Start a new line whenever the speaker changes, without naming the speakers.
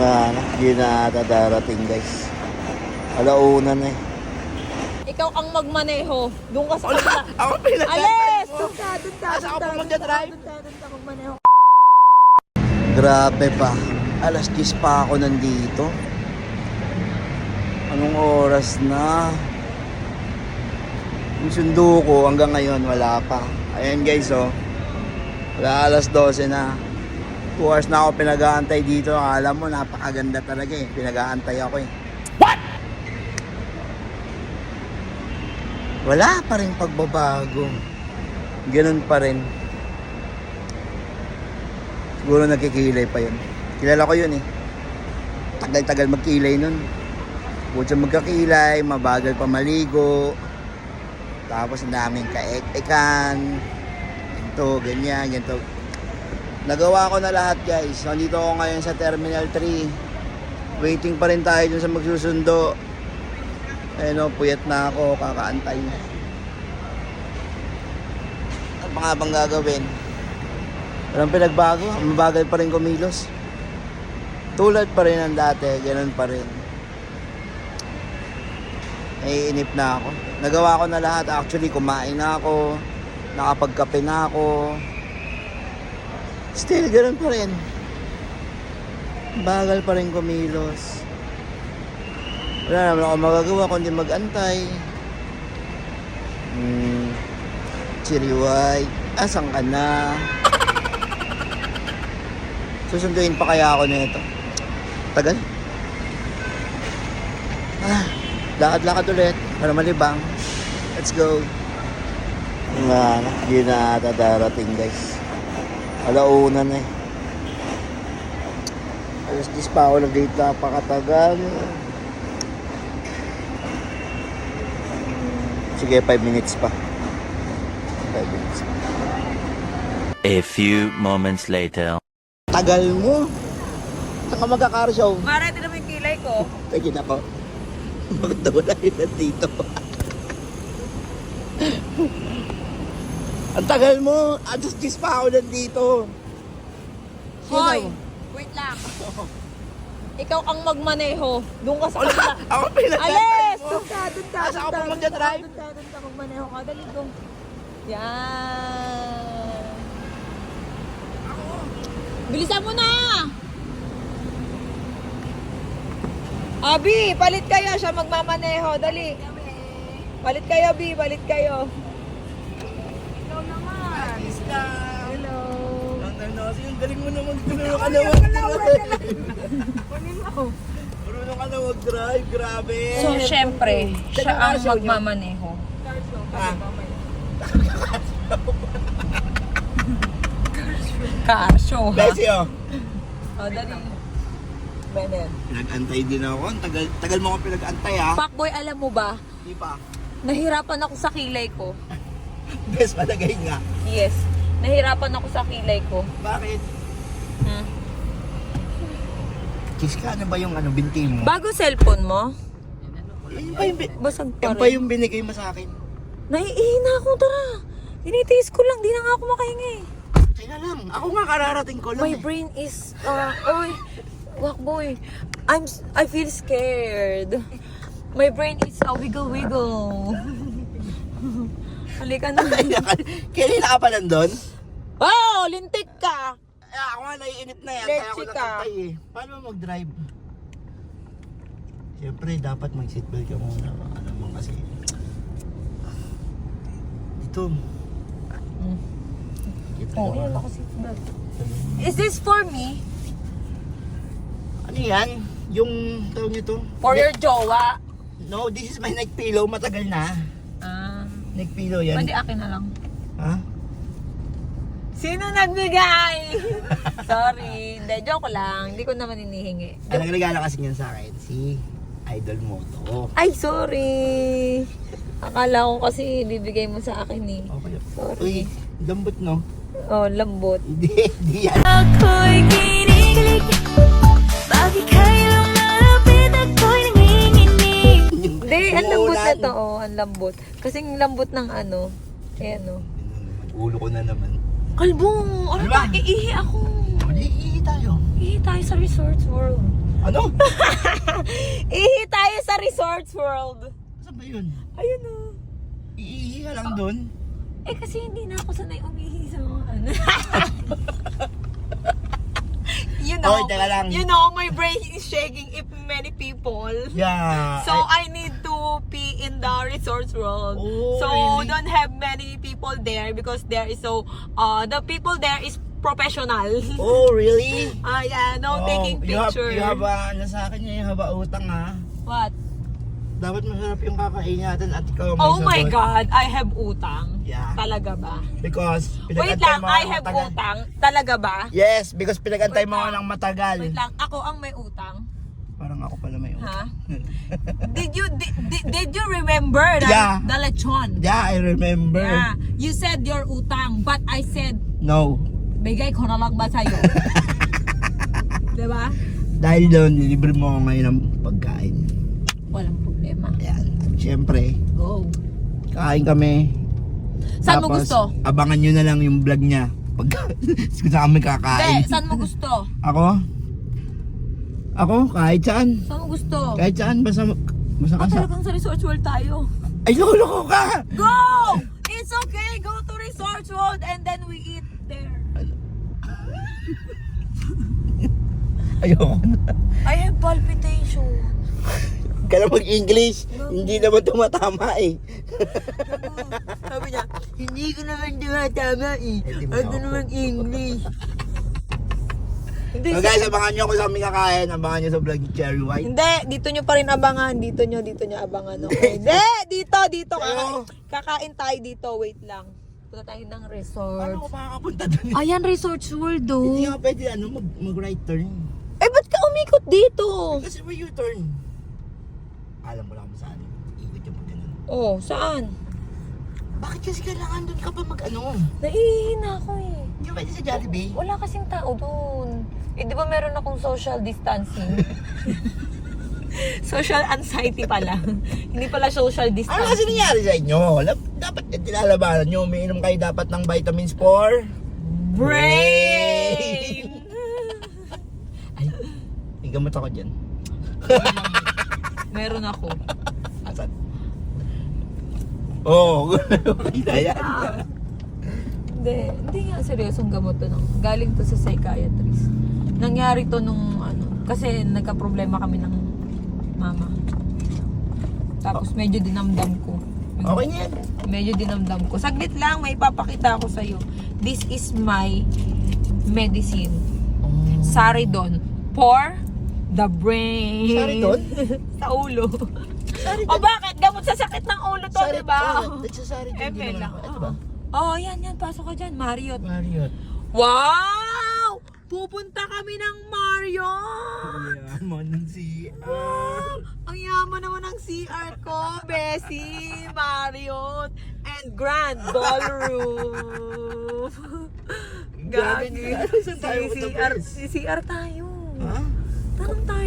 Nga na, hindi na ata darating guys. Alauna na eh.
Ikaw ang magmaneho. Doon ka sa kabila.
Ako pinag
Alis! Doon ka, doon ka.
Asa
doon
ako pa
doon
magdadrive?
ka, Doon ka, doon ka magmaneho.
Grabe pa. Alas 10 pa ako nandito. Anong oras na? Yung sundo ko hanggang ngayon wala pa. Ayan guys oh. Wala alas 12 na. 2 hours na ako pinag-aantay dito. Alam mo, napakaganda talaga eh. Pinag-aantay ako eh. What? Wala pa rin pagbabago. Ganun pa rin. Siguro nagkikilay pa yun. Kilala ko yun eh. Tagal-tagal magkilay nun. Bukod sa magkakilay, mabagal pa maligo. Tapos ang daming kaek-ekan. Ganito, ganyan, ganito. Nagawa ko na lahat guys. Nandito ako ngayon sa Terminal 3. Waiting pa rin tayo dun sa magsusundo. Ayun o, puyat na ako, kakaantay. Ano pa nga bang gagawin? Walang pinagbago, mabagal pa rin kumilos. Tulad pa rin ng dati, ganun pa rin. Naiinip na ako. Nagawa ko na lahat. Actually, kumain na ako. Nakapagkape na ako. Still, ganun pa rin. Bagal pa rin kumilos. Wala naman ako magagawa kundi mag-antay. Hmm. Chiriway. Asan ka na? Susunduin pa kaya ako nito. Tagal. Ah, lakad-lakad ulit para malibang. Let's go. Na, hindi na darating guys. Alauna na eh. Alas 10 pa ako nag-date napakatagal. Sige, 5 minutes pa. 5 minutes pa.
A few moments later.
Tagal mo. Saan ka magka-car show?
Mara, ito naman yung kilay ko.
Tingin ako. Bakit daw wala yun nandito? Ang tagal mo. Ados dis pa ako nandito.
Hoy!
Sino?
Wait lang. Ikaw ang magmaneho. Doon ka sa kabila.
Ako pinag
Alis! Doon ka, doon ka.
Asa ako
doon
pa
ka,
magdadrive?
Doon ka, doon ka magmaneho ka. Dali ko. Yan. Bilisan mo na! Abi, palit kayo. Siya magmamaneho. Dali. Palit kayo, Abi. Palit kayo. Naman. Hello.
Yung galing mo naman. Marunong ka na mag-drive. Marunong ka na mag-drive. Grabe.
So, syempre, siya ang magmamaneho.
Ah,
Car show, ha?
Bessie oh.
O, dali. Benen.
Pinag-antay din ako. Ang tagal, tagal mo ako pinag-antay ha.
Fuckboy, alam mo ba?
Di pa.
Nahirapan ako sa kilay ko.
Bes, palagay nga.
Yes. Nahirapan ako sa kilay ko.
Bakit?
Hmm.
Kiss ka, ano ba yung ano, binti mo?
Bago cellphone mo,
Yan pa yung, bi-
basag pa
yan pa
rin.
yung binigay mo sa akin.
Naiihina ako, tara. Tinitiis ko lang, di na nga ako makahinga eh.
Kaya lang, ako nga kararating ko lang
My
eh.
brain is, uh, oy, wakboy. I'm, s- I feel scared. My brain is a wiggle wiggle. Halika na.
Kanina ka pa nandun?
Oh, lintik ka.
Eh, ako nga naiinip na yan. Kaya ako
check
nakantay eh. Paano mo mag-drive? Siyempre, dapat mag-seatbelt ka muna. Ano mo kasi. Dito. Kita
Oh,
ko.
seatbelt. Is this for me?
Ano yan? Yung tawag nito?
For your jowa?
No, this is my neck pillow. Matagal na.
Ah.
Pillow yan.
Pwede akin na lang.
Ha?
Sino nagbigay? Sorry. Hindi, joke lang. Hindi ko naman inihingi.
Ang nagregalo kasi niyan sa akin, si Idol Moto.
Ay, sorry. Akala ko kasi bibigay mo sa akin eh.
Okay.
Sorry.
Uy, lambot no?
Oh, lambot.
Hindi, hindi yan.
Ako'y kinikilig Bakit kailang
ang lambot na
Umuulan.
to. Oh, ang lambot. Kasing lambot ng ano. Ayan oh.
Ulo ko na naman.
Kalbong! Ano
Ano ba?
ba? Iihi ako.
Mali, tayo.
Iihi tayo sa Resorts World.
Ano?
Ihi tayo sa Resorts World.
Saan ba yun?
Ayun o.
Iihi ka lang doon?
Eh kasi hindi na ako sanay umihi sa mga ano. know,
Oy, teka lang.
you know, my brain is shaking if many people.
Yeah.
So I need to pee in the resorts world.
Oh,
so
really?
don't have many people there because there is so uh the people there is professional.
Oh, really?
Ah yeah, no
Oh,
taking
you have, you have, uh, ano sa akin you have utang ha.
What?
Dapat masarap yung kakain natin at ikaw may
Oh my god, I have utang.
Yeah.
Talaga ba?
Because
Wait
pinag-antay
lang,
mo
I
ako
have
matagal.
utang. Talaga ba?
Yes, because pinag-antay
Wait
mo ako
lang.
ng matagal.
Wait lang, ako ang may utang.
Parang ako pala may utang.
Ha? did you did, did, did you remember that
Yeah.
the lechon?
Yeah, I remember.
Yeah. You said your utang, but I said
No.
bigay ko na lang ba sa'yo? diba?
Dahil doon, libre mo ako ngayon ng pagkain.
Walang problema.
Ayan. At syempre,
Go.
kain kami.
Saan mo
Tapos,
gusto?
abangan nyo na lang yung vlog niya. Pag saan kami kakain.
saan mo gusto?
Ako? Ako? Kahit saan.
Saan mo gusto?
Kahit saan. Basta, basta
Oh,
ka sa...
talagang sa Resorts World tayo.
Ay, loko-loko ka!
Go! It's okay. Go to Resorts World and then we eat there.
Ayoko na.
I have palpitation.
Ka na mag-English. Hindi naman tumatama eh.
Sabi niya, hindi ko naman tumatama eh.
Hindi mo
Ano
ako.
naman English? Hindi,
So guys, abangan nyo kung saan kami kakain. Abangan nyo sa vlog ni Cherry White.
Hindi, dito nyo pa rin abangan. Dito nyo, dito nyo abangan. Okay? Hindi, dito, dito. Kakain, kakain tayo dito. Wait lang. Punta tayo ng
Paano
resort.
ko makakapunta doon?
Ayan, Resorts World
Hindi
oh.
nga pwede ano, mag, mag-right turn.
Eh, ba't ka umikot dito?
Kasi may U-turn. Alam mo lang kung saan. Ikot yung pag ganun.
Oh, saan?
Bakit kasi kailangan doon ka pa mag-ano?
Naiihina ako eh.
Hindi pwede sa Jollibee?
Wala kasing tao doon. Eh, di ba meron akong social distancing? social anxiety pala. Hindi pala social
Ano kasi
distancing.
nangyari sa inyo? Dapat eh, tinalabanan nyo. Umiinom kayo dapat ng vitamins for...
Brain!
Ay, may gamot ako dyan.
Meron ako.
Asan? Oo, oh, kita yan.
Hindi, hindi nga seryosong gamot to. No? Galing to sa psychiatrist. Nangyari to nung ano, kasi nagka-problema kami ng mama. Tapos medyo dinamdam ko.
Okay na yan.
Medyo dinamdam ko. Saglit lang, may ipapakita ako sa'yo. This is my medicine. Saridon. For the brain.
Saridon?
sa ulo.
Sorry,
o bakit? Gamot sa sakit ng ulo to,
Sorry,
di ba?
oh, sorry,
Eh,
hindi naman
lang.
Ito ba?
Oh, yan, yan. Pasok ka dyan. Marriott.
Marriott.
Wow! Pupunta kami ng Marriott!
Yaman ng si...
Wow! Ang yaman naman ng CR ko, Bessie, Marriott, and Grand Ballroom.
Grabe
Gagi.
Saan tayo
Si CR, si CR tayo.
Ha?
Tanong tayo.